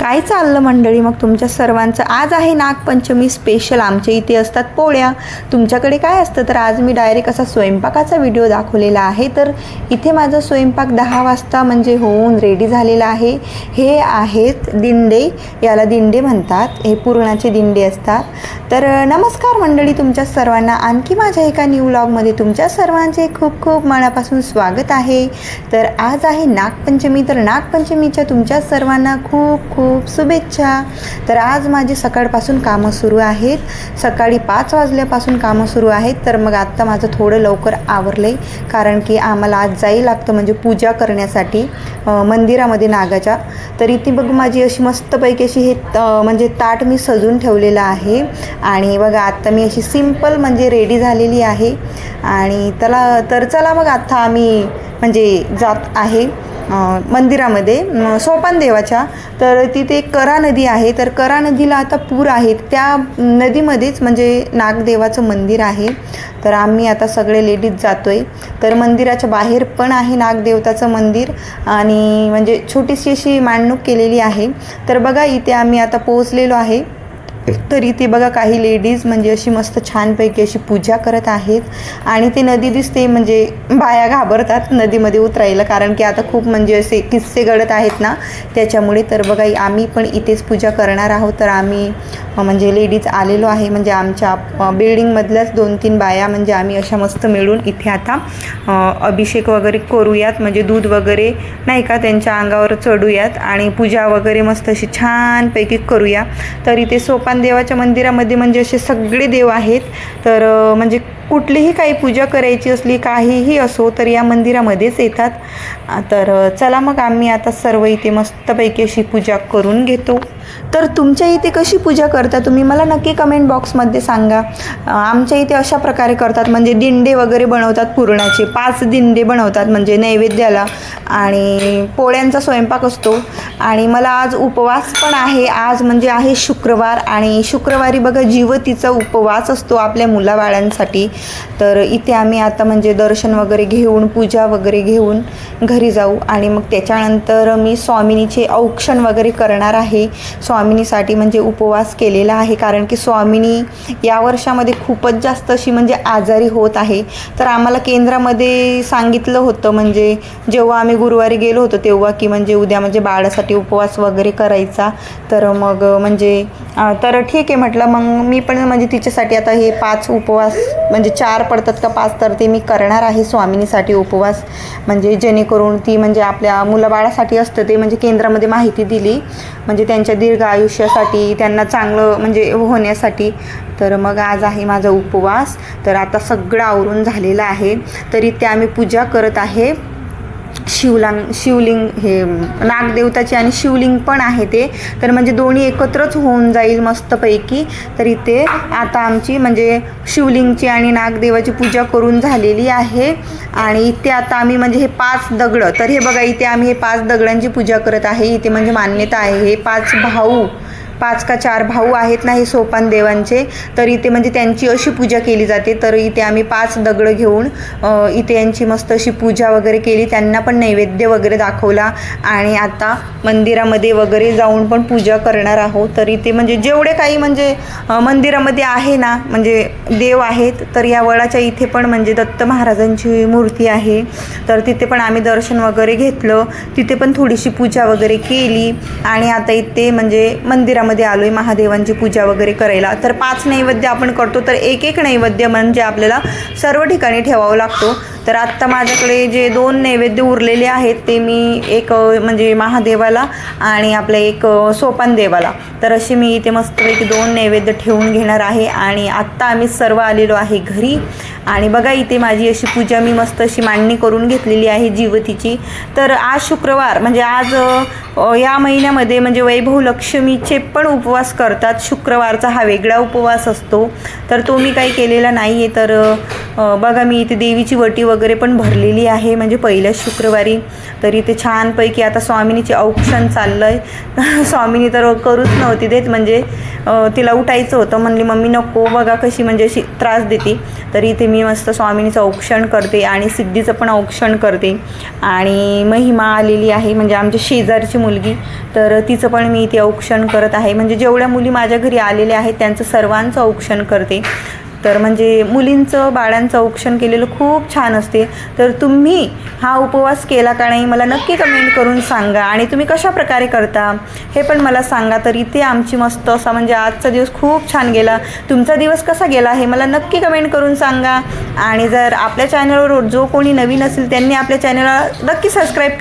काय चाललं मंडळी? मग तुमच्या सर्वांचं आज आहे नागपंचमी स्पेशल आमच्या इथे असतात पोळ्या. तुमच्याकडे काय असतं? तर आज मी डायरेक्ट असा स्वयंपाकाचा व्हिडिओ दाखवलेला आहे. तर इथे माझा स्वयंपाक दहा वाजता म्हणजे होऊन रेडी झालेला आहे. हे आहेत दिंडे. याला दिंडे म्हणतात. हे पुरणाचे दिंडे असतात. तर नमस्कार मंडळी तुमच्या सर्वांना. आणखी माझ्या एका न्यू व्लॉगमध्ये तुमच्या सर्वांचे खूप खूप मनापासून स्वागत आहे. तर आज आहे नागपंचमी. तर नागपंचमीच्या तुमच्या सर्वांना खूप खूप शुभेच्छा. तर आज माझी सकाळपासून कामं सुरू आहेत. सकाळी पाच वाजल्यापासून कामं सुरू आहेत. तर मग आत्ता माझं थोडं लवकर आवरलं आहे कारण की आम्हाला आज जाई लागतं म्हणजे पूजा करण्यासाठी मंदिरामध्ये नागाच्या. तर इथे बघ माझी अशी मस्तपैकी अशी हे म्हणजे ताट मी सजून ठेवलेलं आहे. आणि बघा आत्ता मी अशी सिंपल म्हणजे रेडी झालेली आहे. आणि त्याला तर चला मग आत्ता आम्ही म्हणजे जात आहे. मंदिरामध्ये सोपान देवाच्या. तर तिथे करा नदी आहे. तर करा नदीला आता पूर आहे. त्या नदीमध्येच म्हणजे नागदेवाचं मंदिर आहे. तर आम्ही आता सगळे लेडीज जातो आहे तर मंदिराच्या बाहेर पण आहे नागदेवताचं मंदिर आणि म्हणजे छोटीशी अशी मांडणूक केलेली आहे. तर बघा इथे आम्ही आता पोहोचलेलो आहे. तरी ते बघा काही लेडीज म्हणजे अशी मस्त छानपैकी अशी पूजा करत आहेत. आणि ते नदी दिसते म्हणजे बाया घाबरतात नदीमध्ये उतरायला. कारण की आता खूप म्हणजे असे किस्से घडत आहेत ना. त्याच्यामुळे तर बघा आम्ही पण इथेच पूजा करणार आहोत. तर आम्ही म्हणजे लेडीज आलेलो आहे. म्हणजे आमच्या बिल्डिंगमधल्याच दोन तीन बाया म्हणजे आम्ही अशा मस्त मिळून इथे आता अभिषेक वगैरे करूयात. म्हणजे दूध वगैरे नाही का त्यांच्या अंगावर चढूयात. आणि पूजा वगैरे मस्त अशी छानपैकी करूया. तर इथे सोपान देवाच्या मंदिरामध्ये म्हणजे असे सगळे देव आहेत. तर म्हणजे कुठलीही काही पूजा करायची असली काहीही असो तर या मंदिरामध्येच येतात. तर चला मग आम्ही आता सर्व इथे मस्तपैकी अशी पूजा करून घेतो. तर तुमच्या इथे कशी पूजा करता तुम्ही? मला नक्की कमेंट बॉक्समध्ये सांगा. आमच्या इथे अशा प्रकारे करतात. म्हणजे दिंडे वगैरे बनवतात पुरणाचे. पाच दिंडे बनवतात म्हणजे नैवेद्याला. आणि पोळ्यांचा स्वयंपाक असतो. आणि मला आज उपवास पण आहे. आज म्हणजे आहे शुक्रवार. आणि शुक्रवारी बघा जीवतीचा उपवास असतो आपल्या मुलाबाळांसाठी. तर इथे आम्ही आता म्हणजे दर्शन वगैरे घेऊन पूजा वगैरे घेऊन घरी जाऊ. आणि मग त्याच्यानंतर मी स्वामिनीचे औक्षण वगैरे करणार आहे. स्वामिनीसाठी म्हणजे उपवास केलेला आहे. कारण की स्वामिनी या वर्षामध्ये खूपच जास्त अशी म्हणजे आजारी होत आहे. तर आम्हाला केंद्रामध्ये सांगितलं होतं म्हणजे जेव्हा आम्ही गुरुवारी गेलो होतो तेव्हा की म्हणजे उद्या म्हणजे बाळासाठी उपवास वगैरे करायचा. तर मग म्हणजे तर ठीक आहे म्हटलं. मग मी पण म्हणजे तिच्यासाठी आता हे पाच उपवास म्हणजे चार पडतात का पाच तर ते मी करणार आहे स्वामिनीसाठी उपवास. म्हणजे जेणेकरून ती म्हणजे आपल्या मुलाबाळासाठी असतं ते म्हणजे केंद्रामध्ये माहिती दिली. म्हणजे त्यांच्या दीर्घ आयुष्यासाठी त्यांना चांगलं म्हणजे होण्यासाठी. तर मग आज आहे माझा उपवास. तर आता सगळं आवरून झालेलं आहे. तरी त्या आम्ही पूजा करत आहे. शिवलांग शिवलिंग हे नागदेवताचे आणि शिवलिंग पण आहे ते. तर म्हणजे दोन्ही एकत्रच होऊन जाईल मस्तपैकी. तर इथे आता आमची म्हणजे शिवलिंगची आणि नागदेवाची पूजा करून झालेली आहे. आणि इथे आता आम्ही म्हणजे हे पाच दगडं तर हे बघा इथे आम्ही हे पाच दगडांची पूजा करत आहे. इथे म्हणजे मान्यता आहे हे पाच भाऊ पाच का चार भाऊ आहेत ना हे सोपान देवांचे तर इथे म्हणजे त्यांची अशी पूजा केली जाते. तर इथे आम्ही पाच दगडं घेऊन इथे यांची मस्त अशी पूजा वगैरे केली. त्यांना पण नैवेद्य वगैरे दाखवला. आणि आता मंदिरामध्ये वगैरे जाऊन पण पूजा करणार आहोत. तर इथे म्हणजे जेवढे काही म्हणजे मंदिरामध्ये आहे ना म्हणजे देव आहेत तर या वळाच्या इथे पण म्हणजे दत्त महाराजांची मूर्ती आहे. तर तिथे पण आम्ही दर्शन वगैरे घेतलं. तिथे पण थोडीशी पूजा वगैरे केली. आणि आता इथे म्हणजे मंदिरामध्ये आलो आहे महादेवांची पूजा वगैरे करायला. तर पाच नैवेद्य आपण करतो तर एक एक नैवेद्य म्हणजे आपल्याला सर्व ठिकाणी ठेवावं लागतो. तर आत्ता माझ्याकडे जे दोन नैवेद्य उरलेले आहेत ते मी एक म्हणजे महादेवाला आणि आपल्या एक सोपान देवाला. तर असे मी इथे मस्तपैकी दोन नैवेद्य ठेवून घेणार आहे आणि आत्ता आम्ही सर्व आलेलो आहे घरी. आणि बघा इथे माझी अशी पूजा मी मस्त अशी मांडणी करून घेतलेली आहे जीवतीची. तर आज शुक्रवार म्हणजे आज या महिन्यामध्ये म्हणजे वैभव लक्ष्मीचे पण उपवास करतात. शुक्रवारचा हा वेगळा उपवास असतो. तर तो मी काही केलेला नाही आहे तर बघा मी इथे देवीची वटी वगैरे वगैरे पण भरलेली आहे. म्हणजे पहिल्याच शुक्रवारी तरी ते छानपैकी आता स्वामिनीचे औक्षण चाललं आहे स्वामिनी तर करूच नव्हती देत. म्हणजे तिला उठायचं होतं. म्हणली मम्मी नको बघा कशी म्हणजे अशी त्रास देते. तरी इथे मी मस्त स्वामिनीचं औक्षण करते आणि सिद्धीचं पण औक्षण करते. आणि महिमा आलेली आहे. म्हणजे आमच्या शेजारची मुलगी. तर तिचं पण मी इथे औक्षण करत आहे. म्हणजे जेवढ्या मुली माझ्या घरी आलेल्या आहेत त्यांचं सर्वांचं औक्षण करते. तर म्हणजे मुलींचं बाळांचं औक्षण केलेलं खूप छान असते. तर तुम्ही हा उपवास केला का नाही मला नक्की कमेंट करून सांगा. आणि तुम्ही कशा प्रकारे करता हे पण मला सांगा. तर इथे आमची मस्त असा म्हणजे आजचा दिवस खूप छान गेला. तुमचा दिवस कसा गेला हे मला नक्की कमेंट करून सांगा. आणि जर आपल्या चॅनलवर जो कोणी नवीन असेल त्यांनी आपल्या चॅनलला नक्की सबस्क्राईब